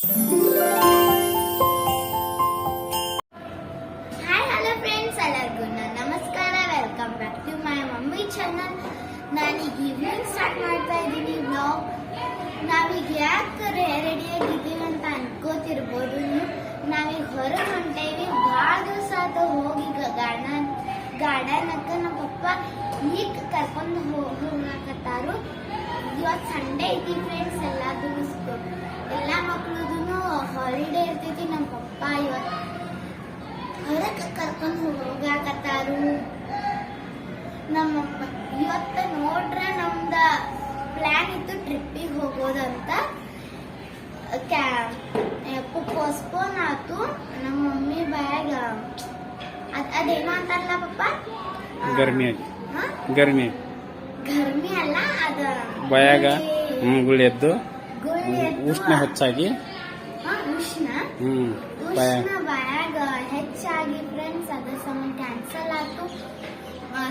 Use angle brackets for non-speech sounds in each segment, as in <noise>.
Hi hello friends ಎಲ್ಲರಿಗೂ ನಮಸ್ಕಾರ welcome back to my mummy channel ನಾನೀಗ ಈವ್ನಿಂಗ್ ಸ್ಟಾರ್ಟ್ ಮಾಡ್ತಾ ಇದ್ದೀನಿ. ಬ್ಲಾಗ್ ನಾವೀಗ ಯಾಕೆ ರೆಡಿಯಾಗಿದ್ದೀವಿ ಅಂತ ಅನ್ಕೋತಿರ್ಬೋದು. ನೀವು ನಾವೀಗ ಹೊರಗೆ ಹೊಂಟೇವಿ ಭಾಳ ದಿವಸ ಅದು ಹೋಗಿ ಗಾರ್ಡನ್ ಗಾರ್ಡನಕ್ಕೆ ನಮ್ಮ ಪಪ್ಪ ಈಗ ಕರ್ಕೊಂಡು ಹೋಗಕತ್ತಾರು. ಇವತ್ತು ಸಂಡೇ ಐತಿ ಫ್ರೆಂಡ್ಸ್ ಎಲ್ಲ ದಿವಸ ಎಲ್ಲ ಮಕ್ಳದೂ ಹಾಲಿಡೇ ಇರ್ತೈತಿ ನಮ್ಮ ಪಪ್ಪ ಇವತ್ತು. ಹೊರಕ್ಕೆ ಕರ್ಕೊಂಡು ಹೋಗಾಕತ್ತಾರು. ನಮ್ಮ ಇವತ್ತ ನೋಡ್ರ ನಮ್ದ ಪ್ಲಾನ್ ಇತ್ತು ಟ್ರಿಪ್ಪಿಗೆ ಹೋಗೋದಂತ. ಪೋಸ್ಟ್ಪೋನ್ ಆತು. ನಮ್ಮ ಮಮ್ಮಿ ಬ್ಯಾಗ್ ಅದ್ ಅದೇನೋ ಅಂತಾರಲ್ಲ ಪಪ್ಪ? ಗರ್ಮಿ. ಗರ್ಮಿ ಅಲ್ಲ ಅದ ಬಾಯಾಗ ಗುಳಿ ಎದ್ದು ಉಷ್ಣ ಹೆಚ್ಚಾಗಿ. ಹಾ, ಉಷ್ಣ. ಉಷ್ಣ ಬಾಯಾಗ ಹೆಚ್ಚಾಗಿ ಫ್ರೆಂಡ್ಸ್ ಅದ್ರ ಸಂಬಂಧ ಕ್ಯಾನ್ಸಲ್ ಆಯ್ತು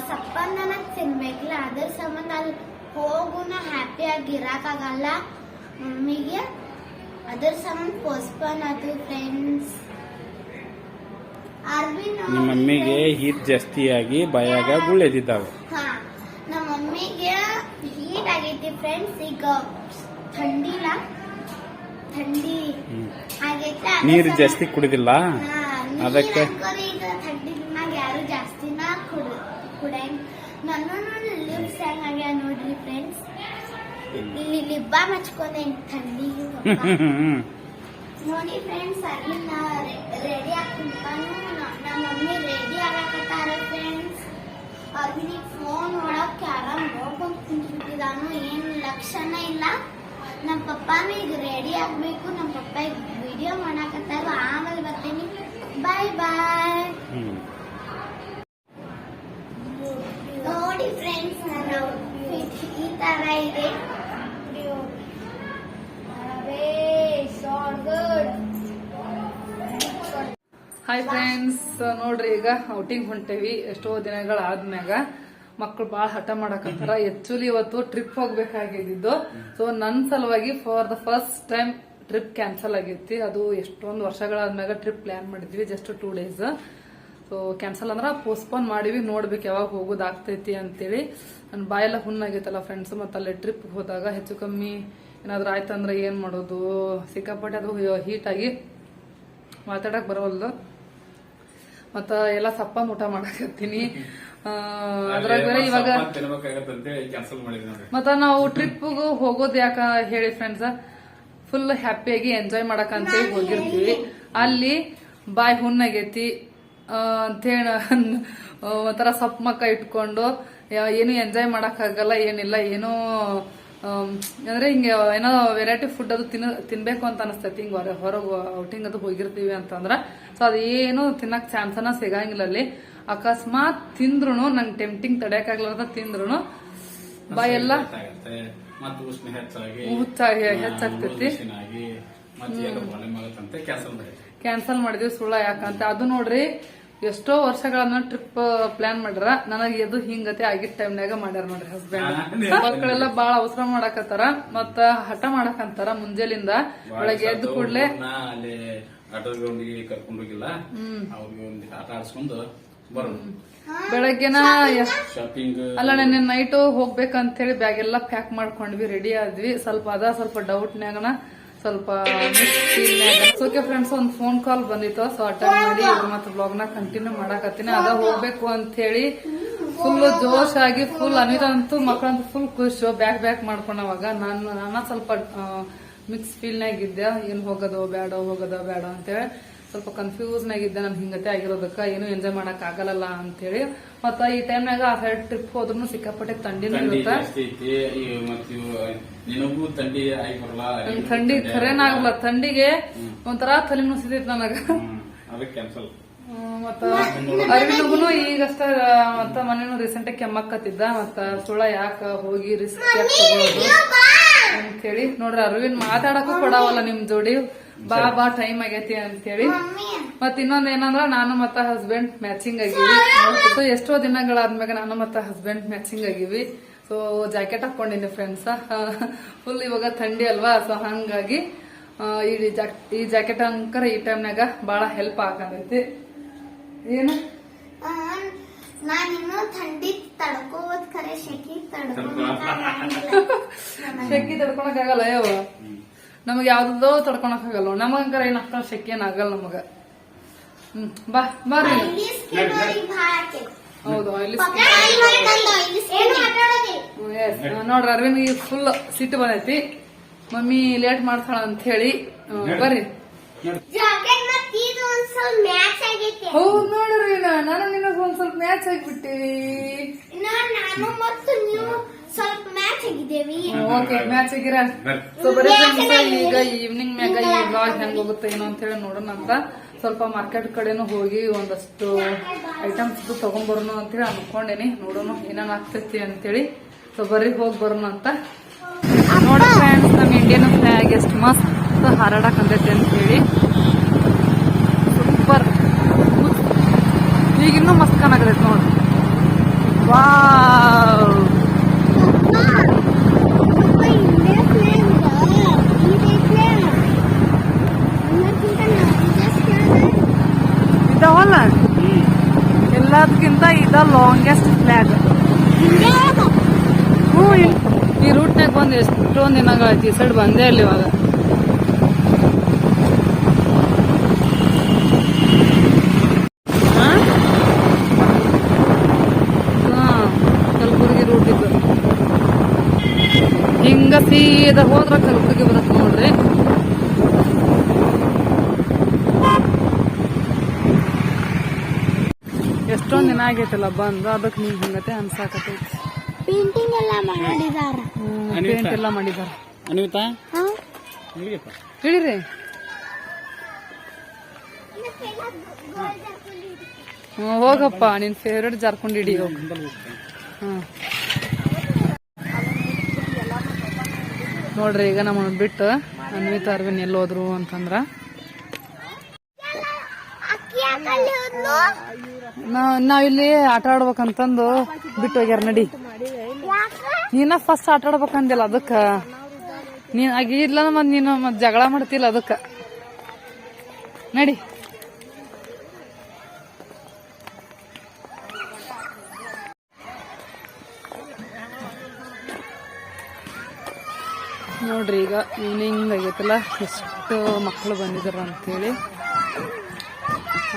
ಸಪ್ಪಂದನ ತಿನ್ಬೇಕಿಲ್ಲ ಅದ್ರ ಸಂಬಂಧ ಅಲ್ಲಿ ಹೋಗುನ ಹ್ಯಾಪಿಯಾಗಿ ಇರಕ್ಕಾಗಲ್ಲ ಮಮ್ಮಿಗೆ ಅದರ ಸಂಬಂಧ ಪೋಸ್ಟ್ಪೋನ್ ಆಯ್ತು ಫ್ರೆಂಡ್ಸ್ ನಿಮ್ಮ ಮಮ್ಮಿಗೆ ಹೀಟ್ ಜಾಸ್ತಿ ಆಗಿ ಬಾಯಾಗ ಗುಳಿ ಎದ್ದಿದ್ದಾವೆ ಹಾ ನಮ್ಮ ಮಮ್ಮಿಗೆ ಹೀಟ್ ಆಗೈತಿ ಫ್ರೆಂಡ್ಸ್ ಈಗ ಥಂಡಿಲ್ಲ ಥಂಡಿ ಆಗೈತೆ. ನೀರು ಜಾಸ್ತಿ ಕುಡಿದಿಲ್ಲ? ಅದಕ್ಕೆ- ಈಗ ಥಂಡಿ ದಿನಾಗ ಯಾರು ಜಾಸ್ತಿನ ಕುಡ ಕುಡಂಗ್ ನನ್ನ ಲಿಪ್ಸ್ ಹೆಂಗ್ ಆಗ್ಯಾವ ನೋಡ್ರಿ ಫ್ರೆಂಡ್ಸ್ ಇಲ್ಲಿ. ಲಿಬ್ಬ ಹಚ್ಕೊಂಡೇನ್ ಥಂಡಿ. ನೋಡಿ ಫ್ರೆಂಡ್ಸ್ ಅಲ್ಲಿ ನಾ ರೆಡಿ ಆಗ್ತಿಂತಾನು ನಮ್ಮ ಮಮ್ಮಿ ರೆಡಿ ಆಗಕತ್ತಾರ ಫ್ರೆಂಡ್ಸ್ ಅವ್ರಿಗೆ ಫೋನ್ ಒಳಗೆ ಆರಾಮ್ ನೋಡ್ಕೊಂಡು ಕುಂತ್ಬಿಟ್ಟಿದಾನು ಏನ್ ಲಕ್ಷಣ ಇಲ್ಲ. ನಮ್ಮ ಪಪ್ಪಾನು ಈಗ ರೆಡಿ ಆಗಬೇಕು. ನಮ್ಮ ಪಪ್ಪ ಈಗ ವಿಡಿಯೋ ಮಾಡಾಕತ್ತಾರ. ಆಮೇಲೆ ಬರ್ತೀನಿ. ಬಾಯ್ ಬಾಯ್. ನೋಡಿ ಫ್ರೆಂಡ್ಸ್ ನನ್ನ ಈ ತರ ಇದೆ. ಹಾಯ್ ಫ್ರೆಂಡ್ಸ್ ನೋಡ್ರಿ ಈಗ ಔಟಿಂಗ್ ಹೊಂಟೇವಿ. ಎಷ್ಟೋ ದಿನಗಳಾದ್ಮ್ಯಾಗ ಮಕ್ಕಳು ಭಾಳ ಹಠ ಮಾಡಕತ್ತಾರ. ಆಕ್ಚುಲಿ ಇವತ್ತು ಟ್ರಿಪ್ ಹೋಗ್ಬೇಕಾಗಿದ್ದು ಸೊ ನನ್ನ ಸಲುವಾಗಿ for the first time trip cancel ಆಗೈತಿ ಅದು ಎಷ್ಟೊಂದು ವರ್ಷಗಳಾದ್ಮ್ಯಾಗ ಟ್ರಿಪ್ ಪ್ಲಾನ್ ಮಾಡಿದ್ವಿ just two days so cancel ಅಂದ್ರ ಪೋಸ್ಟ್ಪೋನ್ ಮಾಡಿವಿ, ನೋಡ್ಬೇಕು ಯಾವಾಗ ಹೋಗೋದಾಗ್ತೈತಿ ಅಂತೇಳಿ. ನನ್ನ ಬಾಯೆಲ್ಲ ಹುಣ್ಣಾಗೈತಲ್ಲ ಫ್ರೆಂಡ್ಸ್ ಮತ್ತೆ ಅಲ್ಲಿ ಟ್ರಿಪ್ ಹೋದಾಗ ಹೆಚ್ಚು ಕಮ್ಮಿ ಏನಾದ್ರು ಆಯ್ತಂದ್ರೆ ಏನ್ ಮಾಡೋದು? ಸಿಕ್ಕಾಪಟ್ಟೆ ಅದು ಹೀಟ್ ಆಗಿ ಮಾತಾಡಕ್ ಬರವಲ್ದು. ಮತ್ತ ಎಲ್ಲ ಸಪ್ಪ ಊಟ ಮಾಡಕತ್ತೀನಿ. ಆ, ಅದ್ರಾಗ ಬೇರೆ ಇವಾಗ ಮತ್ತ ನಾವು ಟ್ರಿಪ್ಗೂ ಹೋಗೋದ್ ಯಾಕ ಹೇಳಿ ಫ್ರೆಂಡ್ಸ್ ಫುಲ್ ಹ್ಯಾಪಿಯಾಗಿ ಎಂಜಾಯ್ ಮಾಡಕ್ ಅಂತೇಳಿ ಹೋಗಿರ್ತೀವಿ. ಅಲ್ಲಿ ಬಾಯ್ ಹುಣ್ಣಾಗೈತಿ. ಅಂತೇಳಿ ಒಂಥರ ಸಪ್ ಮಕ್ಕ ಇಟ್ಕೊಂಡು ಏನು ಎಂಜಾಯ್ ಮಾಡಕ್ ಆಗಲ್ಲ ಏನಿಲ್ಲ ಏನೋ ಅಂದ್ರೆ ಹಿಂಗೆ ಏನೋ ವೆರೈಟಿ ಫುಡ್ ಅದು ತಿನ್ನ ತಿನ್ಬೇಕು ಅಂತ ಅನಿಸ್ತೈತಿ. ಹಿಂಗ ಹೊರ ಹೊರಗೆ ಔಟಿಂಗ್ ಅದು ಹೋಗಿರ್ತೀವಿ ಅಂತಂದ್ರ. ಸೊ ಅದೇನು ತಿನ್ನಕ್ ಚಾನ್ಸನ ಸಿಗಂಗಿಲ್ಲ ಅಲ್ಲಿ. ಅಕಸ್ಮಾತ್ ತಿಂದ್ರು ನಂಗೆ ಟೆಂಪ್ಟಿಂಗ್ ತಡೆಯೋಕ್ಕಾಗ್ಲಾರ್ದ ತಿಂದ್ರು ಬಾಯೆಲ್ಲ ಹೆಚ್ಚಾಗಿ ಹುಚ್ಚಾಗಿ ಹೆಚ್ಚಾಗ್ತೈತಿ. ಏನೋ ಕ್ಯಾನ್ಸಲ್ ಮಾಡಿದ್ವಿ ಸುಳ್ಳ ಯಾಕಂತ? ಅದು ನೋಡ್ರಿ ಎಷ್ಟೋ ವರ್ಷಗಳನ್ನ ಟ್ರಿಪ್ ಪ್ಲಾನ್ ಮಾಡ್ಯಾರ. ನನಗೆ ಎದು ಹಿಂಗತೆ ಆಗಿದ್ದ ಟೈಮ್ನಾಗ ಮಾಡ್ಯಾರ ನೋಡ್ರಿ ಹಸ್ಬೆಂಡ್ ಮಕ್ಕಳೆಲ್ಲ ಬಾಳ ಅವಸರ ಮಾಡಾಕತ್ತಾರ. ಮತ್ತ ಹಠ ಮಾಡಕಂತಾರ ಮುಂಜಾಲಿಂದ. ಒಳಗೆ ಎದ್ದು ಕೂಡ್ಲೆ ಆಟೋ ಗ್ರೌಂಡ್ಗೆ ಕರ್ಕೊಂಡು ಹೋಗಿಲ್ಲ. ಅವ್ರಿಗೆ ಒಂದು ಆಟ ಆಡ್ಸ್ಕೊಂಡು ಬರೋದು ಬೆಳಗ್ಗೆನ ಶಾಪಿಂಗ್ ಅಲ್ಲ ನೆನ್ನೆ ನೈಟ್ ಹೋಗ್ಬೇಕಂತ ಹೇಳಿ ಬ್ಯಾಗ್ ಎಲ್ಲಾ ಪ್ಯಾಕ್ ಮಾಡ್ಕೊಂಡ್ವಿ ರೆಡಿ ಆದ್ವಿ. ಸ್ವಲ್ಪ ಅದ ಸ್ವಲ್ಪ ಡೌಟ್ನ್ಯಾಗನ ಸ್ವಲ್ಪ ಓಕೆ ಫ್ರೆಂಡ್ಸ್ ಒಂದು ಫೋನ್ ಕಾಲ್ ಬಂದಿತ್ತು. ಸೊ ಅಟೆಂಡ್ ಮಾಡಿ ಮತ್ತೆ ಬ್ಲಾಗ್ನ ಕಂಟಿನ್ಯೂ ಮಾಡಾಕತ್ತೀನಿ. ಅದ ಹೋಗ್ಬೇಕು ಅಂತ ಹೇಳಿ ಫುಲ್ ಜೋಶ್ ಆಗಿ ಫುಲ್ ಅನಿತಾ ಅಂತೂ ಮಕ್ಕಳಂತೂ ಫುಲ್ ಖುಷಿ. ಬ್ಯಾಕ್ ಬ್ಯಾಕ್ ಮಾಡ್ಕೊಂಡವಾಗ ನಾನು, ನಾನ ಸ್ವಲ್ಪ ಮಿಕ್ಸ್ ಫೀಲ್ ನಾಗಿದ್ದೆ ಏನ್ ಹೋಗೋದೋ ಬೇಡ ಹೋಗೋದ ಬೇಡ ಅಂತೇಳಿ ಸ್ವಲ್ಪ ಕನ್ಫ್ಯೂಸ್ ನಾಗಿದ್ದೆ ನಾನು ಹಿಂಗತೆ ಆಗಿರೋದಕ್ಕ, ಏನು ಎಂಜಾಯ್ ಮಾಡಕ್ ಆಗಲ್ಲ ಅಂತೇಳಿ ಮತ್ತ ಈ ಟೈಮ್ನಾಗ ಆ ಸೈಡ್ ಟ್ರಿಪ್ ಹೋದ್ರು ಸಿಕ್ಕಾಪಟ್ಟೆ ತಂಡಿನೂ ಇರುತ್ತೆ. ಥಂಡಿ ಖರೇನ ಖರೇನಾಗಲ್ಲ ಥಂಡಿಗೆ ಒಂಥರ ತಲೆ ನುಸಿದೈತಿ ನನಗ. ಮತ್ತ ಅರವಿಂದಗುನು ಈಗಷ್ಟ ಮತ್ತ ಮನೇನು ರೀಸೆಂಟ್ ಕೆಮ್ಮಕ್ಕತ್ತಿದ್ದ. ಮತ್ತ ಸುಳ್ಳ ಯಾಕ ಹೋಗಿ ರಿಸ್ಕ್ ಅಂತ ಹೇಳಿ ಅಂತೇಳಿ ನೋಡ್ರಿ ಅರವಿಂದ್ ಮಾತಾಡಕ್ಕೂ ಕೊಡವಲ್ಲ ನಿಮ್ ಜೋಡಿ. ಬಾ ಬಾ ಟೈಮ್ ಆಗೈತಿ ಅಂತೇಳಿ. ಮತ್ ಇನ್ನೊಂದ್ ಏನಂದ್ರ ನಾನು ಮತ್ತ ಹಸ್ಬೆಂಡ್ ಮ್ಯಾಚಿಂಗ್ ಆಗಿವಿ. ಸೊ ಎಷ್ಟೋ ದಿನಗಳಾದ್ಮ್ಯಾಗ ನಾನು ಮತ್ತ ಹಸ್ಬೆಂಡ್ ಮ್ಯಾಚಿಂಗ್ ಆಗಿವಿ. ಸೊ ಜಾಕೆಟ್ ಹಾಕೊಂಡಿನಿ ಫ್ರೆಂಡ್ಸ್ ಫುಲ್ ಇವಾಗ ಥಂಡಿ ಅಲ್ವಾ? ಸೊ ಹಂಗಾಗಿ ಈ ಜಾಕ್ ಈ ಜಾಕೆಟ್ ಅಂಕರ ಈ ಟೈಮ್ನಾಗ ಬಹಳ ಹೆಲ್ಪ್ ಆಗತೈತಿ. ಏನು? ಶೆಕಿ <laughs> ಶೆಕ್ಕಿ ತಡ್ಕೊಳಕ್ ಆಗಲ್ಲ ಯಾವ ನಮಗ್ ಯಾವ್ದೋ ತಡ್ಕೊಳಕ್ ಆಗಲ್ಲ ನಮಗಂಕರ ಏನ್ ಅಷ್ಟ ಶಕ್ತಿ ಏನ್ ಆಗಲ್ಲ ನಮಗ. ಹ್ಮ್ ಬಾ ಬರ್ರಿ ಹೌದು ನೋಡ್ರಿ ಅರವಿಂದ್ ಈಗ ಫುಲ್ ಸಿಟ್ಟು ಬಂದೈತಿ. ಮಮ್ಮಿ ಲೇಟ್ ಮಾಡ್ತಾಳ ಅಂತ ಹೇಳಿ ಬರ್ರಿ ಮತ್ತೆ ಹೌದ್ ನೋಡ್ರಿ ನಾನು ನಿನಗ ಒಂದ್ ಸ್ವಲ್ಪ ಮ್ಯಾಚ್ ಆಗಿಬಿಟ್ಟಿವಿ ಸ್ವಲ್ಪ ಮ್ಯಾಚ್ ಆಗಿದ್ದೇವಿ. ಓಕೆ ಮ್ಯಾಚ್ ಆಗಿರ. ಸೊ ಬರೀ ಫ್ರೆಂಡ್ಸ್ ಈಗ ಈವ್ನಿಂಗ್ ಮ್ಯಾಗ ಈ ಬ್ಲಾಗ್ ಹೆಂಗ್ ಹೋಗುತ್ತೆ ಏನೋ ಅಂತ ಹೇಳಿ ನೋಡೋಣ ಅಂತ. ಸ್ವಲ್ಪ ಮಾರ್ಕೆಟ್ ಕಡೆನು ಹೋಗಿ ಒಂದಷ್ಟು ಐಟಮ್ಸ್ ತಗೊಂಡ್ಬರೋಣ ಅಂತ ಹೇಳಿ ಅನ್ಕೊಂಡೇನಿ. ನೋಡೋಣ ಏನೇನ್ ಆಗ್ತೈತಿ ಅಂತೇಳಿ. ಸೊ ಬರೀ ಹೋಗಿ ಬರೋಣ ಅಂತ. ನೋಡಿ ಫ್ರೆಂಡ್ಸ್ ನಮ್ಮ ಇಂಡಿಯನ್ ಫ್ಲಾಗ್ ಎಷ್ಟು ಮಸ್ತ್ ಹಾರಾಡಕಂತೈತಿ ಅಂತ ಹೇಳಿ. ಸೂಪರ್ ಈಗಿನ್ನೂ ಮಸ್ತ್ ಕಾಣಕತೈತಿ ನೋಡಿ. ವಾವ್ ಇದಾವಲ್ಲ? ಎಲ್ಲದಕ್ಕಿಂತ ಇದ ಲಾಂಗೆಸ್ಟ್ ಫ್ಲಾಗ್ ಹ್ಞೂ ಈ- ರೂಟ್ನಾಗ ಬಂದು ಎಷ್ಟೊಂದು ದಿನಗಳಾಯ್ತು ಈ ಸೈಡ್ ಬಂದೇ ಇಲ್ಲ ಇವಾಗ ಹಾ? ಹಾ, ಕಲಬುರ್ಗಿ ರೂಟ್ ಇದು ಹಿಂಗ ಸೀದಾ ಹೋದ್ರ ಕಲಬುರ್ಗಿ ಬರುತ್ತೆ ನೋಡ್ರಿ. ಎಷ್ಟೊಂದ್ ದಿನ ಆಗೈತಲ್ಲ ಬಂದು ಅದಕ್ಕೆ ನೀವು ಹಿಂಗತೆ ಅನ್ಸಾಕತೈತಿ. ಪೇಂಟಿಂಗ್ ಎಲ್ಲ ಮಾಡಿದಾರ. ಪೇಂಟ್ ಎಲ್ಲ ಮಾಡಿದಾರ. ಅನಿತಾ? ಹೇಳಿರಿ. ಹೋಗಪ್ಪ ನಿನ್ ಫೇವ್ರೇಟ್ ಜಾರ್ಕೊಂಡ್ ಹಿಡಿ ಹೋಗ್. ಹ್ಮ್. ನೋಡ್ರಿ, ಈಗ ನಮ್ಮನ್ನ ಬಿಟ್ಟು ಅನ್ವಿತ ಅರ್ವಿನ್ ಎಲ್ಲಿ ಹೋದ್ರು ಅಂತಂದ್ರ ನಾವಿಲ್ಲಿ ಆಟ ಆಡ್ಬೇಕಂತಂದು ಬಿಟ್ಟು ಹೋಗ್ಯಾರ, ನಡಿ. ನೀನ ಫಸ್ಟ್ ಆಟ ಆಡ್ಬೇಕಂದಿಲ್ಲ ಅದಕ್ಕ. ನೀನ್ ಆಗಿಲ್ಲ ಮತ್ ನೀನು ಮತ್ ಜಗಳ ಮಾಡ್ತಿಲ್ಲ ಅದಕ್ಕ. ನಡಿ. ನೋಡ್ರಿ ಈಗ ಈವ್ನಿಂಗ್ ಆಗೈತಲ್ಲ, ಎಷ್ಟು ಮಕ್ಕಳು ಬಂದಿದ್ದಾರೆ ಅಂತೇಳಿ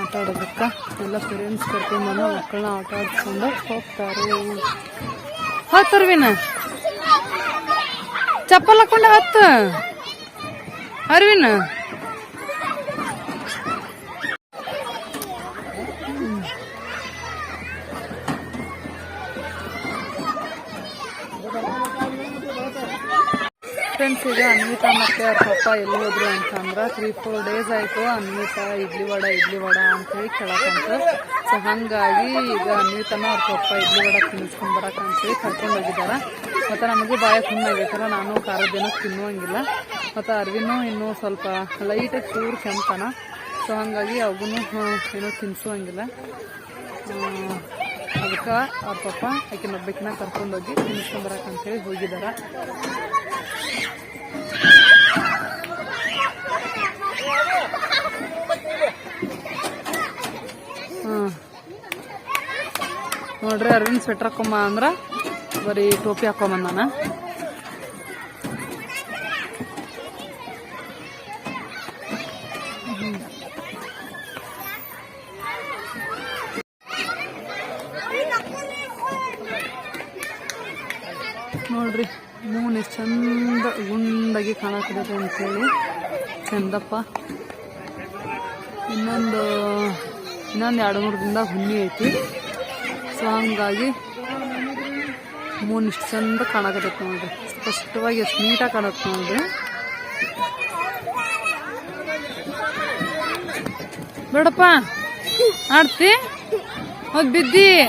ಆಟ ಆಡೋದಕ್ಕೆ ಎಲ್ಲ ಪೇರೆಂಟ್ಸ್ ಕರ್ಕೊಂಡು ಬಂದು ಮಕ್ಕಳನ್ನ ಆಟ ಆಡಿಸ್ಕೊಂಡು ಹೋಗ್ತಾರೆ. ಹತ್ತು ಅರ್ವಿನ ಚಪ್ಪಲ್ ಹಾಕೊಂಡು ಹತ್ತು. ಅರ್ವಿನ. ಈಗ ಅನ್ವಿತಾ ಮತ್ತೆ ಅವ್ರ ಪಪ್ಪ ಎಲ್ಲಿ ಹೋದ್ರು ಅಂತಂದ್ರ ತ್ರೀ ಫೋರ್ ಡೇಸ್ ಆಯ್ತು. ಅನ್ವಿತಾ, ಇಡ್ಲಿ ವಡ ಇಡ್ಲಿ ವಡ ಅಂತೇಳಿ ಕೇಳಕಂತ ಸೊ ಹಂಗಾಗಿ ಈಗ ಅನ್ವಿತಾನ ಅವ್ರ ಪಪ್ಪ ಇಡ್ಲಿ ವಡ ತಿನ್ನಿಸ್ಕೊಂಡ್ ಬರಕ ಅಂತೇಳಿ ಕರ್ಕೊಂಡು ಹೋಗಿದಾರ. ಮತ್ತೆ ನಮಗೂ ಬಾಯ ಸುಮ್ಮನೆ ನಾನು ಖಾರದೇನೋ ತಿನ್ನುವಂಗಿಲ್ಲ. ಮತ್ತೆ ಅರ್ವಿನೂ ಇನ್ನೂ ಸ್ವಲ್ಪ ಲೈಟಾಗಿ ಚೂರು ಕೆಂಪನ. ಸೊ ಹಂಗಾಗಿ ಅವಗೂ ಏನೋ ತಿನ್ಸುವಂಗಿಲ್ಲ. ಅದಕ್ಕೆ ಅವ್ರ ಪಪ್ಪ ಆಕಿನ ಒಬ್ಬಕಿನ ಕರ್ಕೊಂಡೋಗಿ ಬರಕ ಅಂತೇಳಿ ಹೋಗಿದಾರ. ಹ್ಮ್ ನೋಡ್ರಿ ಅರವಿಂದ್ ಸ್ವೆಟರ್ ಹಾಕೊಂಬ ಅಂದ್ರ ಬರೀ ಟೋಪಿ ಹಾಕೊಂಬಂದಾನ. ನೋಡ್ರಿ. ಮೂನ್ ಎಷ್ಟು ಚಂದ ಗುಂಡಾಗಿ ಅಂತ ಅಂತೇಳಿ. ಚಂದಪ್ಪ. ಇನ್ನೊಂದು ಇನ್ನೊಂದು ಎರಡು ಮೂರು ದಿನದಾಗ ಹುಣ್ಣಿ ಐತಿ. ಸೊ ಹಂಗಾಗಿ ಮೂನ್ ಇಷ್ಟು ಚಂದ ಕಾಣಕತ್ತೈತೆ ನೋಡ್ರಿ. ಸ್ಪಷ್ಟವಾಗಿ ಎಷ್ಟು ನೀಟಾಗಿ ಕಾಣತ್ತೆ ನೋಡ್ರಿ. ಬೇಡಪ್ಪ. ಆಡ್ತಿ? ಹೋಗಿ ಬಿದ್ದಿ.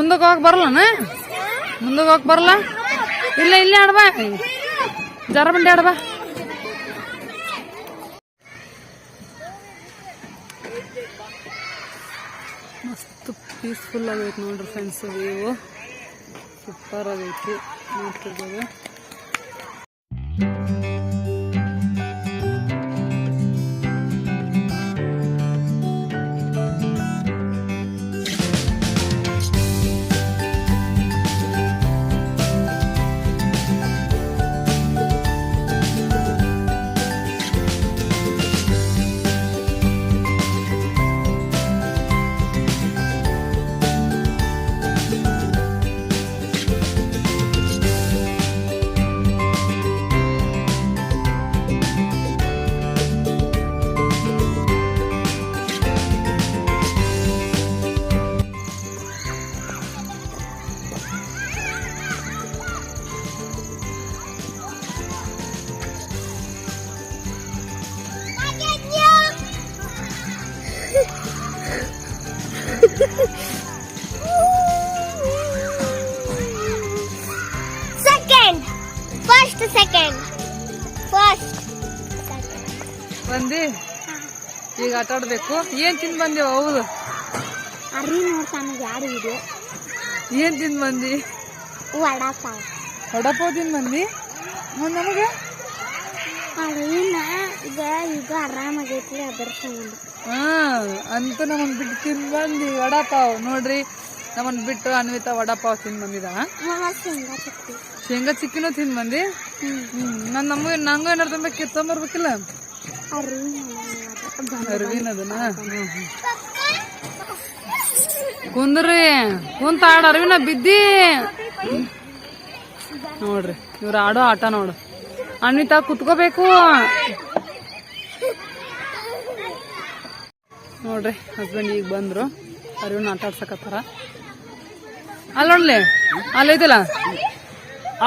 ಮುಂದಕ್ಕೆ ಹೋಗಕ್ ಬರಲ್ಲನ? ಮುಂದಕ್ಕೆ ಹೋಗಕ್ ಬರಲ್ಲ? ಇಲ್ಲ, ಇಲ್ಲೇ ಆಡ್ಬಾ ಜರ ಬಂಡಿ ಆಡ್ಬಾ ಮಸ್ತ್ ಪೀಸ್ಫುಲ್ ಆಗೈತೆ ನೋಡ್ರಿ ಫ್ರೆಂಡ್ಸ್ ವ್ಯೂ ಸೂಪರ್ ಆಗೈತಿ. ನೋಡ್ತಿರ್ಬೋದು ಆಟ ಆಡ್ಬೇಕು. ಏನ್ ತಿಂದ್ ಬಂದಿ ಹೌದು. ಏನ್ ತಿಂದ್ ಬಂದಿ? ವಡಾಪಾವ್. ವಡಪಾವ್ ತಿಂದ್ ಬಂದಿ? ನಮಗೆ? ಈಗ ಈಗ ಆರಾಮಾಗೈತಿ ಅದರ ಸಂಬಂಧ ಹಾ ಅಂತ ನಮ್ಮನ್ ಬಿಟ್ಟು ತಿಂದ್ ಬಂದಿ ವಡಾಪಾವ್. ನೋಡ್ರಿ ನಮ್ಮನ್ ಬಿಟ್ಟು ಅನ್ವಿತ ವಡಪಾವ್ ತಿಂದ್ ಬಂದಿದ ಶೇಂಗಾ ಚಿಕ್ಕಿನ ತಿಂದ್ ಬಂದಿ? ಹ್ಮ್. ನನ್ ನಮ್ಗೆ ನಂಗೂ ಏನಾರು ತುಂಬ ಕಿತ್ತಂಬರ್ಬೇಕಿಲ್ಲ ಅರ್ವಿನ ಅದನ್ನ. ಕುಂದ್ರಿ ಕುಂತ ಆಡ ಅರ್ವಿನ ಬಿದ್ದಿ. ನೋಡ್ರಿ ಇವ್ರ ಆಡೋ ಆಟ ನೋಡು. ಅನ್ವಿತಾ ಕುತ್ಕೋಬೇಕು. ನೋಡ್ರಿ ಹಸ್ಬೆಂಡ್ ಈಗ ಬಂದ್ರು. ಅರಿವಿನ ಆಟ ಆಡ್ಸಕತ್ತಾರ. ಅಲ್ಲ ನೋಡ್ಲಿ ಅಲ್ಲೈತಿಲ್ಲ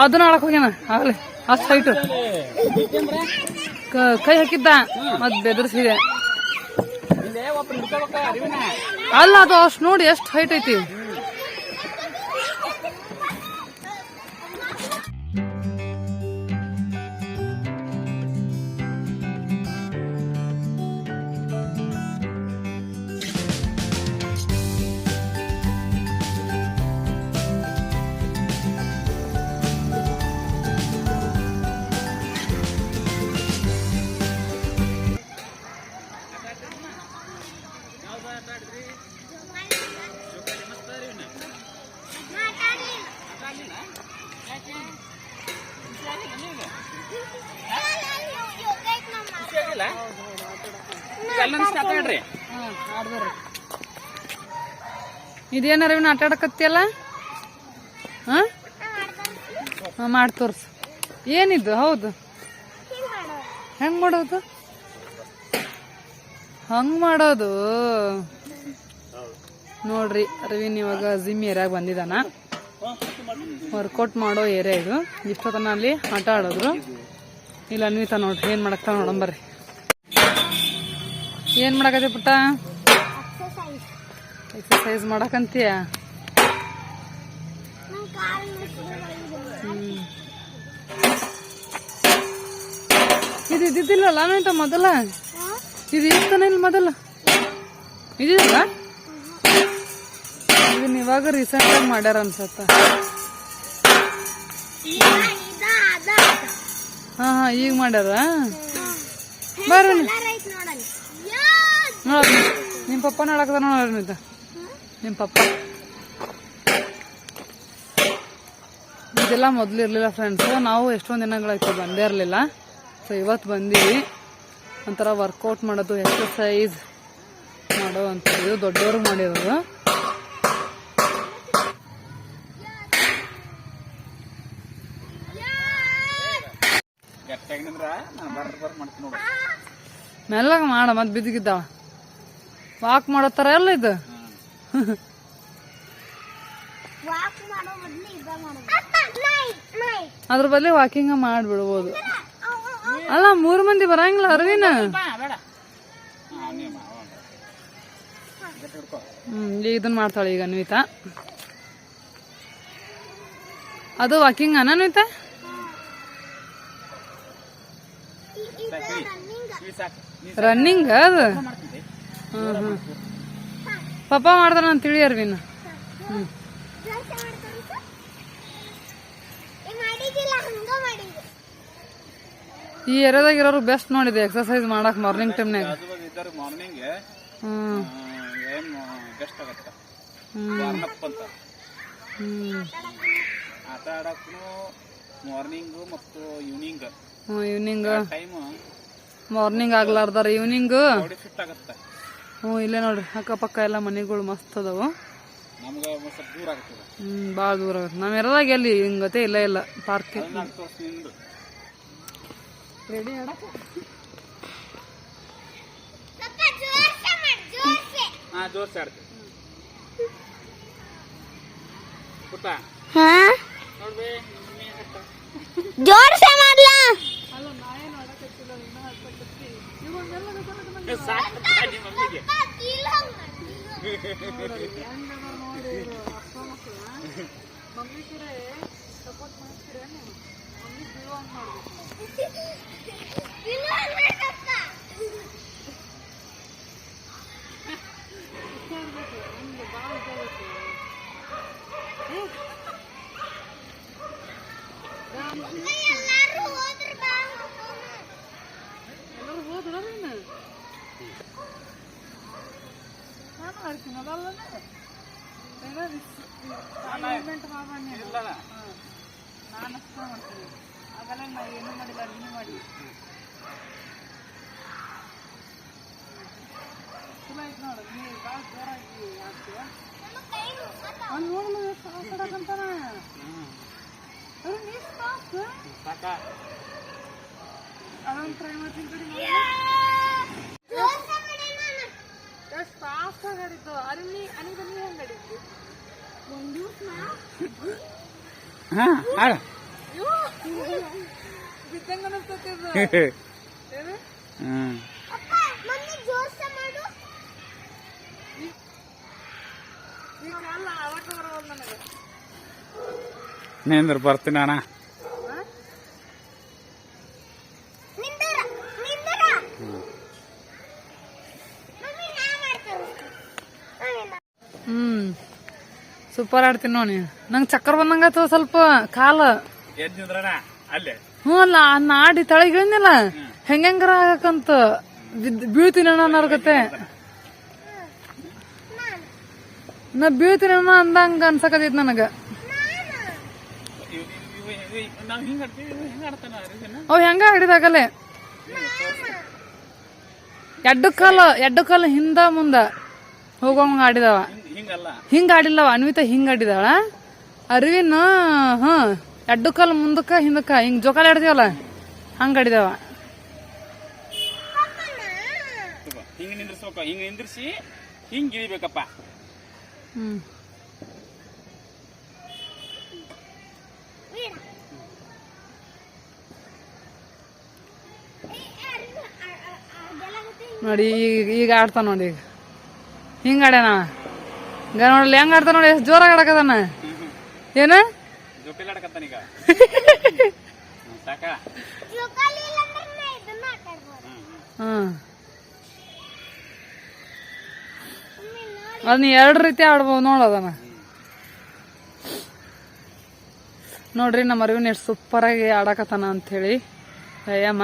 ಅದನ್ನ ಆಡಕ್ ಹೋಗ್ಯಾನ ಆಗ್ಲಿ. ಅಷ್ಟು ಹೈಟ್ ಕೈ ಹಾಕಿದ್ದ ಮತ್ ಬೆದರ್ಸಿದೆ. ಅಲ್ಲ ಅದು ಅಷ್ಟು ನೋಡಿ ಎಷ್ಟು ಹೈಟ್ ಐತಿ? ಇದೇನ ರವಿನ ಆಟ ಆಡಕತ್ತಿಯಲ್ಲ? ಹಾ? ಹಾ, ಮಾಡಿ ತೋರ್ಸು. ಏನಿದ್ದು ಹೌದು. ಹೆಂಗ್ ಮಾಡೋದು? ಹಂಗ್ ಮಾಡೋದು? ನೋಡ್ರಿ ರವಿನ್ ಇವಾಗ ಜಿಮ್ ಏರಿಯಾಗ ಬಂದಿದಾನ. ವರ್ಕೌಟ್ ಮಾಡೋ ಏರಿಯಾ ಇದು. ಇಷ್ಟೊತ್ತನ ಅಲ್ಲಿ ಆಟ ಆಡೋದ್ರು. ಇಲ್ಲ ಅನ್ವಿತ ನೋಡ್ರಿ ಏನ್ ಮಾಡಕ್ತಾವ ನೋಡಂಬರ್ರಿ ಏನ್ ಮಾಡಕತ್ತೆ ಪುಟ್ಟ? ಎಕ್ಸರ್ಸೈಸ್ ಮಾಡಕಂತೀಯ. ಇದು ಇದ್ದಿದ್ದಿಲ್ಲ ಲಾನಂತ ಮೊದಲ? ಇದು ಇರ್ತಾನೆ ಇಲ್ಲ ಮೊದಲ? ಇದಿಲ್ಲ ಇದನ್ನ ಇವಾಗ ರೀಸೆಂಟ್ ಆಗಿ ಮಾಡ್ಯಾರ ಅನ್ಸತ್ತ. ಹಾ ಹಾ ಈಗ ಮಾಡ್ಯಾರ? ಬರ್ರಿ ನೋಡ ನಿಮ್ ಪಪ್ಪ ನೋಡಕದ ನೋಡ್ರಿ ನಿಮ್ ಪಪ್ಪ. ಇದೆಲ್ಲ ಮೊದಲು ಇರಲಿಲ್ಲ ಫ್ರೆಂಡ್ಸು ನಾವು ಎಷ್ಟೊಂದು ದಿನಗಳಾಯ್ತು ಬಂದೇ ಇರಲಿಲ್ಲ. ಸೊ ಇವತ್ತು ಬಂದೀವಿ. ಒಂಥರ ವರ್ಕೌಟ್ ಮಾಡೋದು ಎಕ್ಸಸೈಸ್ ಮಾಡೋ ಅಂಥದ್ದು ದೊಡ್ಡವ್ರಿಗೆ ಮಾಡಿರೋದು. ಮೆಲ್ಲಾಗ ಮಾಡ ಮತ್ ಬಿದ್ದಿಗಿದ್ದಾವ ವಾಕ್ ಮಾಡೋ ಥರ ಎಲ್ಲ ಇದು? ಅದ್ರ ಬದಲಿ ವಾಕಿಂಗ್ ಮಾಡ್ಬಿಡ್ಬೋದು. ಅಲ್ಲ ಮೂರ್ ಮಂದಿ ಬರಂಗಿಲ್ಲ ಅರವಿನ ಹ್ಮ್ ಇದನ್ನ ಇದನ್ ಮಾಡ್ತಾಳೆ ಈಗ ಅನ್ವಿತಾ. ಅದು ವಾಕಿಂಗ್ ಅನ ಅನ್ವಿತಾ? ರನ್ನಿಂಗ್ ಅದು? ಹ್ಮ್ ಹ್ಮ್. ಪಪ್ಪ ಮಾಡ್ತಾನ ಅಂತ ತಿಳಿಯಾರ ವಿನ್ ಈ ಏರಿಯಾದಾಗ ಇರೋರು ಬೆಸ್ಟ್ ನೋಡಿದೆ ಎಕ್ಸರ್ಸೈಸ್ ಮಾಡಕ್ ಮಾರ್ನಿಂಗ್ ಟೈಮ್ನಾಗ ಮಾರ್ನಿಂಗ್ ಆಟ ಆಡಕ್ಕೂ ಮಾರ್ನಿಂಗ್ ಮತ್ತು evening hmm evening time morning ಆಗ್ಲಾರ್ದಾರ ಈವ್ನಿಂಗ್ ಫಿಟ್ ಆಗತ್ತ. ಹ್ಞೂ ಇಲ್ಲೇ ನೋಡ್ರಿ. ಅಕ್ಕಪಕ್ಕ ಎಲ್ಲ ಮನೆಗಳು ಮಸ್ತ್ ಅದಾವು. ಹ್ಞೂ ಸ್ವಲ್ಪ ದೂರ ಆಗ್ತದ. ಹ್ಮ್ ಭಾಳ ದೂರ ಆಗುತ್ತೆ. ನಾವ್ ಇರೋದಾಗ ಎಲ್ಲಿ ಹಿಂಗತೆ ಇಲ್ಲ ಇಲ್ಲ. ಪಾರ್ಕ್. ರೆಡಿ. ಜೋರ್ಸೆ ಮಾಡ್ಲಾ ಏ, ಸಾಕು ಪುಟ್ಟ ನಿಮ್ಮ ಮಮ್ಮಿಗೆ. ಮಮ್ಮಿ ಕಡೆ ಸಪೋರ್ಟ್ <laughs> ಮಾಡ್ತೀರೇನು ಮಮ್ಮಿ ಬೀಳುವಂಗ್ ಮಾಡ್ಬೇಕು <laughs> ಎಲ್ಲರೂ ಹೋದ್ರ ನೀನು ನಾನು ಆಡ್ತೀನಿ ಅದಲ್ಲನೆ ಮೂಮೆಂಟ್ ಮಾಡೋಣ ನೀನು ಇಲ್ಲ ನಾನು ಅಷ್ಟ ಮಾಡ್ತೀನಿ ಆಗಲ್ಲ ನಾ ಏನೂ ಮಾಡಿಲ್ಲ ಅಡಿಗೆ ಮಾಡಿ ಚಲೋ ಐತೆ ನೋಡು ನೀ ಭಾಳ ಜೋರಾಗಿ ಆಡ್ತೀಯ ಅವ್ನು ನೋಡಲು ಎಷ್ಟು ಆಟಾಡಕಂತಾನ ಅರೆ ನೀ ಸಾಕು ಸಾಕ ಅದೊಂದು ಟ್ರೈ ಮಾಡ್ತೀನಿ ಕಡಿ ಎಷ್ಟು ಫಾಸ್ಟ್ ಆಗಿ ಆಡಿದ್ದು ನೀ ಅನಿಗ ನೀ ಹೆಂಗೆ ಆಡಿದ್ದು ಒಂದು ಹಾ ಬಿದ್ದಂಗ ಅನಿಸ್ತೈತಿ ಇದು ಏನು ಹ್ಮ್ ಈ ಕಾಲ ಆಡಕ್ಕೆ ಬರೋಲ್ಲ ನನಗೆ ನೇಂದ್ರ ಬರ್ತೀನಿ ಅಣ್ಣ. ಹ್ಮ್. ಸೂಪರ್ ಆಡ್ತೀನಿ ನೋಡಿ. ನಂಗೆ ಚಕ್ಕರ್ ಬಂದಂಗಾಯ್ತು ಸ್ವಲ್ಪ ಕಾಲ. ಎದ್ ನಿಂದ್ರಣ ಅಲ್ಲೇ? ಹ್ಞೂ ಅಲ್ಲ ನಾಡಿ ಆಡಿ ತಳಗ್ ಇಳಿದ್ನಿಲ್ಲ ಹೆಂಗಂಗಾರ ಆಗಕಂತ. ಬೀಳ್ತೀನಿ ಅಣ್ಣ ಅನ್ನೋರ್ಗತ್ತೆ ನಾ ಬೀಳ್ತೀನಿ ಅಂದ ಅನ್ಸಕತೈತಿ ನನಗ. ಅವ್ ಹೆಂಗ ಹಾಡಿದಾಗಲೆ ಎಡ್ಡು ಕಾಲ ಎಡ್ಡು ಕಾಲ ಹಿಂದ ಮುಂದ ಹೋಗಂಗ ಆಡಿದವ. ಹಿಂಗ್- ಆಡಿಲ್ಲವ, ಅನ್ವಿತ ಹಿಂಗ ಆಡಿದಾಳ. ಅರಿವಿನ, ಹ, ಎಡ್ಡು ಕಾಲ ಮುಂದಕ್ಕ ಹಿಂದಕ್ಕ, ಹಿಂಗ್ ಜೋಕಾಲ ಆಡ್ತೀವಲ್ಲ, ಹಂಗ ಆಡಿದವ. ಹಿಂಗ ನಿಂದ್ರಿಸ್ಬೇಕ ಹಿಂಗ್ ನಿಂದ್ರಿಸಿ, ಹಿಂಗ ಇಳಿಬೇಕಪ್ಪ. ನೋಡಿ ಈಗ ಈಗ ಆಡ್ತಾನ ನೋಡಿ ಈಗ. ಹಿಂಗ ಆಡ್ಯಾನ ಈಗ ನೋಡಲಿ ಹೆಂಗೆ ಆಡ್ತಾನ ನೋಡಿ ಎಷ್ಟು ಜೋರಾಗಿ ಆಡಕದಾನ ಏನ? ಜೋಕಾಲಿ ಅದನ್ನ ಎರಡು ರೀತಿ ಆಡ್ಬೋದು ನೋಡೋದನ್ನ ನೋಡ್ರಿ ನಮ್ಮ ಅರಿವಿನ ಎಷ್ಟು ಸೂಪರ್ ಆಗಿ ಆಡಕತ್ತಾನ ಅಂತ ಹೇಳಿ ವ್ಯಾಯಾಮ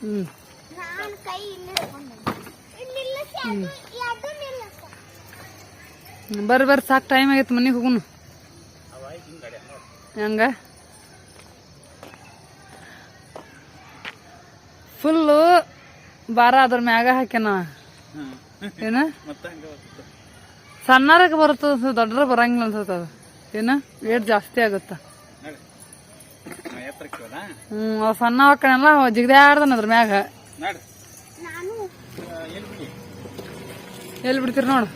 ಹ್ಞೂ ಬರ್ರಿ ಬರ್ರಿ, ಸಾಕು ಟೈಮ್ ಆಗೈತೆ ಮನೆಗೆ ಹೋಗುನು. ಹೆಂಗ? ಫುಲ್ಲು ಬಾರ ಅದ್ರ ಮ್ಯಾಗ ಹಾಕ್ಯಾನ. ಏನ? ಮತ್ತ ಹಂಗ ಬರ್ತದೆ. ಸಣ್ಣರಕ್ಕೆ ಬರುತ್ತೆ ಅನ್ಸುತ್ತೆ ದೊಡ್ಡರ ಬರಂಗಿಲ್ಲ ಅನ್ಸುತ್ತೆ ಅದು. ಏನ? ವೇಟ್ ಜಾಸ್ತಿ ಆಗುತ್ತ. ಹ್ಮ್ ಅವ್ ಸಣ್ಣ ಹಾಕಣಲ್ಲ ಜಿಗದಾಡ್ದನ ಅದ್ರ ಮ್ಯಾಗ. ನಡಿ. ನಾನು. ಎಲ್ಲಿ ಬಿಡಿ? ಎಲ್ಲಿ ಬಿಡ್ತೀರಿ ನೋಡು.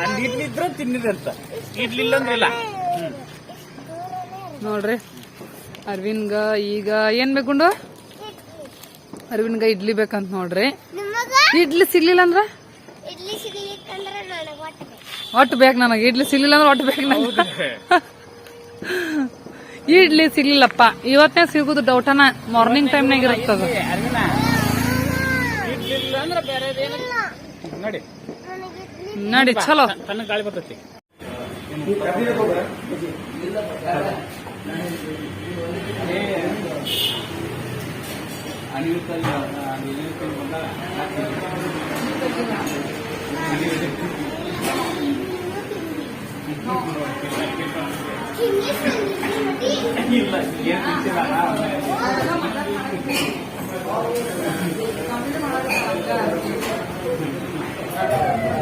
ಅಲ್ಲಿ ಇಡ್ಲಿ ತಿನ್ನಿದ್ರಂತ ತಿನ್ನಿದಂತ ಅಂದ್ರಲ್ಲ ನೋಡ್ರಿ. ಅರವಿಂದ್ಗ ಈಗ ಏನ್ ಬೇಕುಂಡು ಅರವಿಂದ್ಗ ಇಡ್ಲಿ ಬೇಕಂತ ನೋಡ್ರಿ. ನಿಮಗ? ಇಡ್ಲಿ ಸಿಗ್ಲಿಲ್ಲ ಅಂದ್ರ? ಇಡ್ಲಿ ಸಿಗ್ಲಿಕ್ಕಂದ್ರೆ ನನಗೆ ಒಟ್ಟು ಬೇಕು. ಒಟ್ಟು ಬೇಕು ನನಗೆ. ಇಡ್ಲಿ ಸಿಗ್ಲಿಲ್ಲ ಅಂದ್ರೆ ಒಟ್ಟು ಬೇಕು ನನಗೆ. ಇಡ್ಲಿ ಸಿಗ್ಲಿಲ್ಲಪ್ಪ. ಇವತ್ತೇ ಸಿಗುದು ಡೌಟನ ಮಾರ್ನಿಂಗ್ ಟೈಮ್ನಾಗ ಇರುತ್ತದ. ಇಡ್ಲಿಲ್ಲ ಅಂದ್ರೆ ಬೇರೆ ನೋಡಿ. ನಡಿ ಚಲೋ. ತನ್ನ ಗಾಳಿ ಬರ್ತೈತಿ.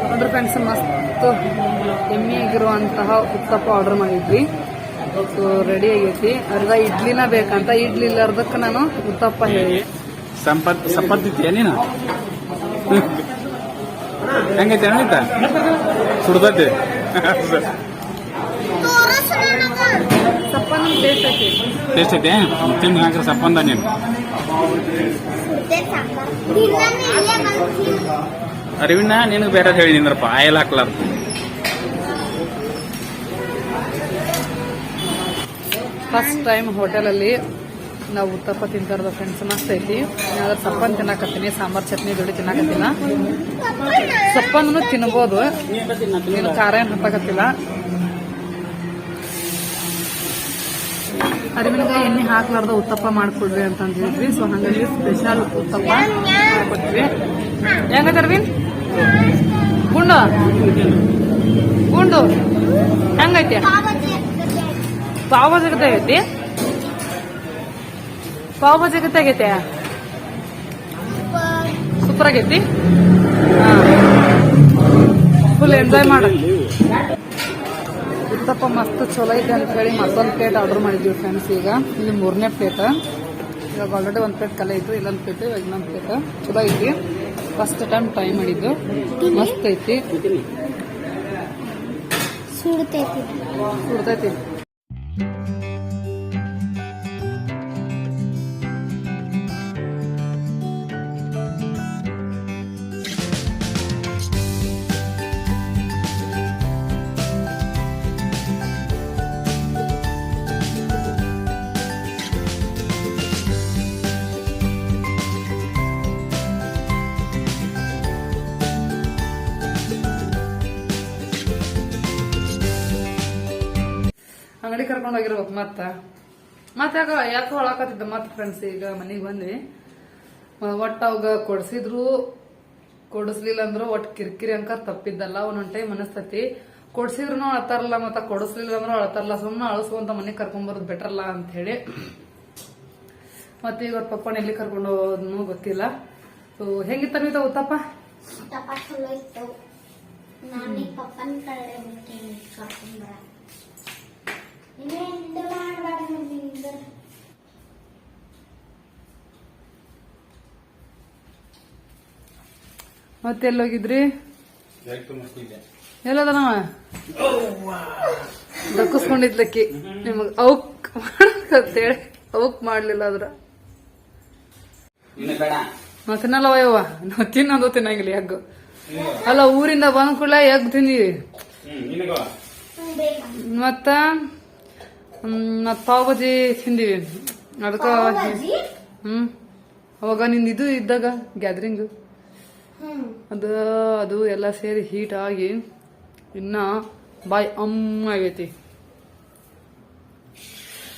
ನೋಡ್ರಿ ಫ್ರೆಂಡ್ಸ್ ಮಸ್ತ್ ಎಮ್ಮೆ ಆಗಿರುವಂತಹ ಉತ್ತಪ್ಪ ಆರ್ಡರ್ ಮಾಡಿದ್ವಿ. ಸೊ ರೆಡಿ ಆಗೈತಿ. ಅರ್ಧ ಇಡ್ಲಿನ ಬೇಕಂತ ಇಡ್ಲಿ ಇಲ್ಲಾರ್ದಕ್ಕೆ ನಾನು ಉತ್ತಪ್ಪ ಹೇಳಿ. ಸಂಪತ್ ಸಂಪತ್ ಇತ್ತೀಯ ನೀನು? ಹೆಂಗೈತೆ ಹೆಂಗೈತ ಸುಡ್ದೈತಿ ಸಪ್ಪನ ಟೇಸ್ಟ್ ಐತಿ. ಟೇಸ್ಟ್ ಐತೆ? ತಿಂದು ಹಾಕ್ರೆ ಸಪ್ಪಂದ ನೀನು. ಅರಿವಿನ ನಿನಗೆ ಬೇರೆ ಹೇಳಿ ನಿಂದ್ರಪ್ಪ ಆಯಲ್ ಹಾಕ್ಲಾರ ಫಸ್ಟ್ ಟೈಮ್ ಹೋಟೆಲಲ್ಲಿ ನಾವು ಉತ್ತಪ್ಪ ತಿಂತಾರದ ಫ್ರೆಂಡ್ಸ್ ಮಸ್ತ್ ಐತಿ ಯಾವ್ದಾರು ಸಪ್ಪನ್ ತಿನ್ನಕತ್ತೀನಿ, ಸಾಂಬಾರ್ ಚಟ್ನಿ, ಜೋಡಿ ತಿನ್ನಕತ್ತಿಲ್ಲ ಸಪ್ಪನ್ನು ತಿನ್ಬೋದು. ನೀನು ಖಾರ ಏನು ಹತ್ತಕತ್ತಿಲ್ಲ ಅರಿವಿನಗ ಎಣ್ಣೆ ಹಾಕ್ಲಾರ್ದ ಉತ್ತಪ್ಪ ಮಾಡ್ಕೊಡ್ರಿ ಅಂತ ಅಂದಿದ್ವಿ ಸೊ ಹಂಗಾಗಿ ಸ್ಪೆಷಲ್ ಉತ್ತಪ್ಪ ಮಾಡ್ಕೊಡ್ತೀವಿ ಹೆಂಗದ ಅರವಿಂದ್? ಗುಂಡು. ಗುಂಡು. ಹೆಂಗೈತಿ? ಪಾವ ಜಗತ್ತ ಆಗೈತಿ ಪಾವ ಜಗತ್ತ ಆಗೈತೆ ಸೂಪರ್ ಆಗೈತಿ ಫುಲ್ ಎಂಜಾಯ್ ಮಾಡ. ಉತ್ತಪ್ಪ ಮಸ್ತ್ ಚಲೋ ಐತೆ ಅಂತ ಹೇಳಿ ಮತ್ತೊಂದು ಪ್ಲೇಟ್ ಆರ್ಡರ್ ಮಾಡಿದ್ವಿ ಫ್ರೆಂಡ್ಸ್ ಈಗ. ಇಲ್ಲಿ ಮೂರನೇ ಪ್ಲೇಟ್ ಇವಾಗ ಆಲ್ರೆಡಿ ಒಂದು ಪ್ಲೇಟ್ ಕಲೆ ಇತ್ತು ಇಲ್ಲೊಂದು ಪ್ಲೇಟ್ ಇವಾಗ ಇನ್ನೊಂದು ಪ್ಲೇಟ್ ಚಲೋ ಐತಿ. ಫಸ್ಟ್ ಟೈಮ್ ಟ್ರೈ ಮಾಡಿದ್ದು. ಮಸ್ತ್ ಐತಿ. ಸುಡ್ತೈತಿ. ಸುಡ್ತೈತಿ. Thank you. ಕರ್ಕೊಂಡು ಹೋಗಿರ್ಬೇಕು ಮತ್ತ. ಮತ್ತೆ ಯಾಕೋ ಹೊಳಕತ್ತಿದ್ದ ಮತ್ತ ಫ್ರೆಂಡ್ಸ್ ಈಗ ಮನೆಗೆ ಬಂದ್ವಿ. ಒಟ್ಟು ಅವಾಗ ಕೊಡ್ಸಿದ್ರು. ಕೊಡಿಸ್ಲಿಲ್ಲ ಅಂದ್ರು ಒಟ್ಟು ಕಿರಿಕಿರಿ ಅಂಕ ತಪ್ಪಿದ್ದಲ್ಲ, ಒಂದೊಂದು ಟೈಮ್ ಅನಸ್ತತಿ. ಕೊಡ್ಸಿದ್ರು ಅಳತಾರಲ್ಲ ಮತ್ತ ಕೊಡಿಸ್ಲಿಲ್ಲ ಅಂದ್ರೂ ಅಳತಾರಲ್ಲ ಸುಮ್ಮನೆ ಅಳಸುವಂತ ಮನೆಗೆ ಬರೋದು ಬೆಟರ್ಲ್ಲ ಅಂತ ಹೇಳಿ ಮತ್ತೆ ಈಗ ಅವ್ರ ಪಪ್ಪನ ಎಲ್ಲಿ ಕರ್ಕೊಂಡು ಹೋದ್ನು ಗೊತ್ತಿಲ್ಲ. ಸೊ ಹೆಂಗಿತ್ತ ನೀತ ಉತ್ತಪ್ಪ? ಪಪ್ಪನ ಕಡೆ ಬಿಡ್ತೀನಿ ಕರ್ಕೊಂಡ್ ಬರ ಇನ್ನೇನು ಮಾಡಬೇಡ ನಿಂದ ಮತ್ತೆ ಎಲ್ಲೋಗಿದ್ರಿ ಎಲ್ಲದನವ? ದಕ್ಕಿಸ್ಕೊಂಡಿದ್ಲಕ್ಕಿ. ನಿಮಗ್ ಅವಕ್ ಅಂತೇಳಿ ಔಕ್ ಮಾಡ್ಲಿಲ್ಲ ಅದ್ರ ನಾವ್ ತಿನ್ನಲ್ಲವ ಯವ್ವ. ನಾವ್ ತಿನ್ನೋದು ತಿನ್ನಂಗಿಲ್ಲ ಎಗ್. ಅಲ್ಲ ಊರಿಂದ ಬಂದ ಕೂಡಲೇ ಎಗ್ ತಿಂದೀವಿ ಮತ್ತ? ಮತ್ತ ಪಾವ್ ಭಾಜಿ ತಿಂದೀವಿ. ಅದಕ್ಕ? ಹ್ಮ್ ಅವಾಗ ನಿಂದ ಇದು ಇದ್ದಾಗ ಗ್ಯಾದರಿಂಗ್ ಅದು ಅದು ಎಲ್ಲ ಸೇರಿ ಹೀಟ್ ಆಗಿ ಇನ್ನ ಬಾಯ್ ಅಮ್ಮ ಆಗೈತಿ.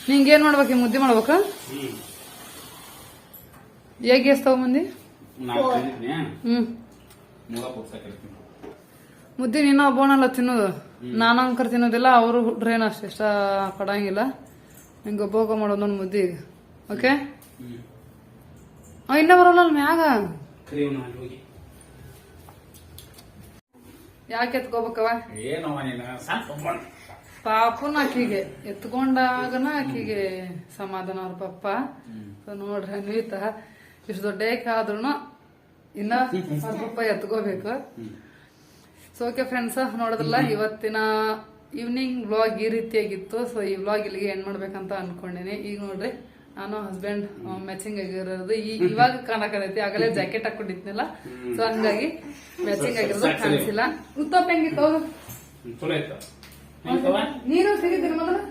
ನಿಂಗೆ ಏನ್ ಮಾಡ್ಬೇಕು ಈ ಮುದ್ದೆ ಮಾಡ್ಬೇಕ? ಹೇಗೆ ಎಸ್ತಾವ ಮಂದಿ ಹ್ಮ್. ಮುದ್ದೆ ನೀನು ಒಬ್ಬನಲ್ಲ ತಿನ್ನೋದು. ನಾನು ಅಂಕರ್ ತಿನ್ನೋದಿಲ್ಲ ಅವರು ಹುಡ್ರೇನು ಅಷ್ಟು ಇಷ್ಟ ಪಡಂಗಿಲ್ಲ. ಹಿಂಗೆ ಒಬ್ಬ ಮಾಡೋದು ನನ್ನ ಮುದ್ದೆ ಈಗ. ಓಕೆ ಇನ್ನ ಬರೋಲ್ಲ ಮ್ಯಾಗ ಯಾಕೆ ಎತ್ಕೋಬೇಕವ? ಪಾಪನ ಆಕಿಗೆ. ಎತ್ಕೊಂಡಾಗನ ಆಕಿಗೆ ಸಮಾಧಾನ ಅವ್ರ ಪಪ್ಪ. ಸೊ ನೋಡ್ರಿ ಅನ್ವಿತ ಇಷ್ಟು ದೊಡ್ಡ ಏಕೆ ಆದ್ರೂ ಇನ್ನ ಅವ್ರ ಪಪ್ಪ ಎತ್ಕೋಬೇಕು. ಸೊ ಓಕೆ ಫ್ರೆಂಡ್ಸ್ ನೋಡಿದ್ರಲ್ಲ ಇವತ್ತಿನ ಈವ್ನಿಂಗ್ ವ್ಲಾಗ್ ಈ ರೀತಿಯಾಗಿತ್ತು. ಸೊ ಈ ವ್ಲಾಗ್ ಇಲ್ಲಿಗೆ ಏನ್ ಮಾಡ್ಬೇಕಂತ ಅನ್ಕೊಂಡಿನಿ. ಈಗ ನೋಡ್ರಿ ನಾನು ಹಸ್ಬೆಂಡ್ ಮ್ಯಾಚಿಂಗ್ ಆಗಿರೋದು ಈ ಇವಾಗ ಕಾಣಕತೈತಿ ಆಗಲೇ ಜಾಕೆಟ್ ಹಾಕೊಂಡಿದ್ನಲ್ಲ. ಸೊ ಹಂಗಾಗಿ ಮ್ಯಾಚಿಂಗ್ ಆಗಿರೋದು ಕಾಣಿಸಿಲ್ಲ. ಉತ್ತಪ್ಪ ಹೆಂಗಿತ್ತು? ಅವರು ನೀರು ಸಿಗಿದ್ರಿ ಮೊದಲು?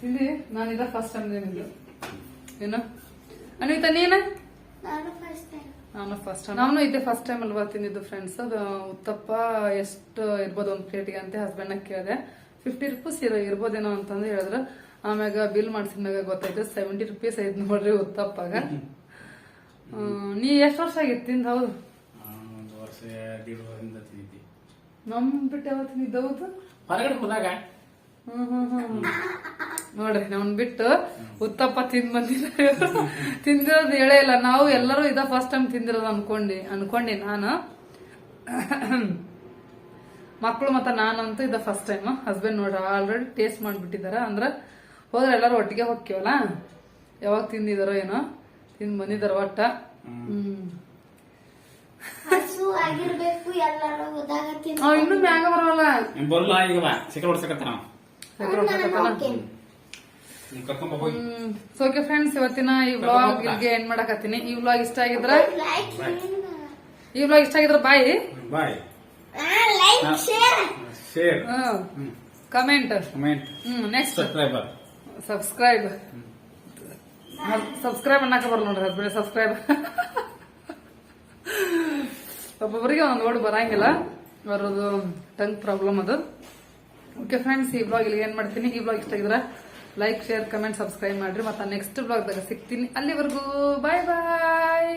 ತಿಂದಿ ನಾನಿದ ಫಸ್ಟ್ ಟೈಮ್ ತಿಂದಿದ್ದು ಏನು? ಅನಿತಾ ನೀನ? ನಾನು ಫಸ್ಟ್ ಟೈಮ್ ನಾನು ಫಸ್ಟ್ ನಾನು ಇದೇ ಫಸ್ಟ್ ಟೈಮ್ ಅಲ್ವಾ ತಿಂದಿದ್ದು ಫ್ರೆಂಡ್ಸ್ ಅದು ಉತ್ತಪ್ಪ ಎಷ್ಟು ಇರ್ಬೋದು ಒಂದು ಪ್ಲೇಟಿಗೆ ಅಂತ ಹಸ್ಬೆಂಡ್ ಕೇಳಿದೆ. ಫಿಫ್ಟಿ ರುಪೀಸ್ ಇರೋ ಇರ್ಬೋದೇನೋ ಅಂತಂದು ಹೇಳಿದ್ರು. ಆಮ್ಯಾಗ ಬಿಲ್ ಮಾಡ್ಸಿದ್ಮ್ಯಾಗ ಗೊತ್ತಾಯ್ತು ಸೆವೆಂಟಿ ರುಪೀಸ್ ಐದು ನೋಡ್ರಿ ಉತ್ತಪ್ಪಾಗ. ನೀ ಎಷ್ಟು ವರ್ಷ ಆಗಿತ್ತು ತಿಂದ? ಹೌದು. ನಮ್ ಬಿಟ್ಟು ಯಾವತ್ತಿನ ಇದ್ದ ಹೌದು. ಹೊರಗಡೆ ಹೋದಾಗ ನೋಡ್ರಿ ನಮ್ಮನ್ ಬಿಟ್ಟು ಉತ್ತಪ್ಪ ತಿಂದ್ ಬಂದಿಲ್ಲ ತಿಂದಿರೋದು ಹೇಳೇ ಇಲ್ಲ. ನಾವು ಎಲ್ಲರೂ ಇದ ಫಸ್ಟ್ ಟೈಮ್ ತಿಂದಿರೋದು ಅನ್ಕೊಂಡಿ ಅನ್ಕೊಂಡಿ ನಾನು. ಮಕ್ಕಳು ಮತ್ತೆ ನಾನಂತೂ ಇದ ಫಸ್ಟ್ ಟೈಮ್ ಹಸ್ಬೆಂಡ್ ನೋಡ್ರಿ ಆಲ್ರೆಡಿ ಟೇಸ್ಟ್ ಮಾಡ್ಬಿಟ್ಟಿದಾರ ಅಂದ್ರ ಹೋದ್ರೆ ಎಲ್ಲರೂ ಒಟ್ಟಿಗೆ ಹೋಗ್ತೀವಲ್ಲ? ಯಾವಾಗ ತಿಂದಿದಾರೋ ಏನೋ ತಿಂದ್ ಬಂದಿದಾರ ಒಟ್ಟ? ಹ್ಮ್. ಇನ್ನೂ ಮ್ಯಾಗ ಬರಲ್ಲ. ಸೊ ಓಕೆ ಫ್ರೆಂಡ್ಸ್ ಇವತ್ತಿನ ಈ ವ್ಲಾಗ್ ಇಲ್ಲಿಗೆ ಎಂಡ್ ಮಾಡಕತ್ತೀನಿ ಈ ವ್ಲಾಗ್ ಇಷ್ಟ ಆಗಿದ್ರ? ಲೈಕ್ ಈ ವ್ಲಾಗ್ ಇಷ್ಟ ಆಗಿದ್ರ ಬಾಯಿ ಬಾಯ್ like share share comment comment hmm. Next subscriber subscribe subscribe ಅನ್ನಕ ಬರಲ್ಲ ನೋಡ್ರಿ ಹಸ್ಬೆಂಡ್ ಸಬ್ಸ್ಕ್ರೈಬ್ <laughs> ಒಬ್ಬೊಬ್ಬರಿಗೆ ಒಂದು ವರ್ಡ್ ಬರಂಗಿಲ್ಲ. ಬರೋದು ಟಂಗ್ ಪ್ರಾಬ್ಲಮ್ ಅದು. ಓಕೆ ಫ್ರೆಂಡ್ಸ್ ಈ ಬ್ಲಾಗ್ ಇಲ್ಲಿ ಏನ್ ಮಾಡ್ತೀನಿ. ಈ ಬ್ಲಾಗ್ ಇಷ್ಟ ಆಗಿದ್ರೆ ಲೈಕ್ ಶೇರ್ ಕಮೆಂಟ್ ಸಬ್ಸ್ಕ್ರೈಬ್ ಮಾಡ್ರಿ. ಮತ್ತೆ ನೆಕ್ಸ್ಟ್ ಬ್ಲಾಗ್ದಾಗ ಸಿಗ್ತೀನಿ. ಅಲ್ಲಿವರೆಗೂ ಬಾಯ್ ಬಾಯ್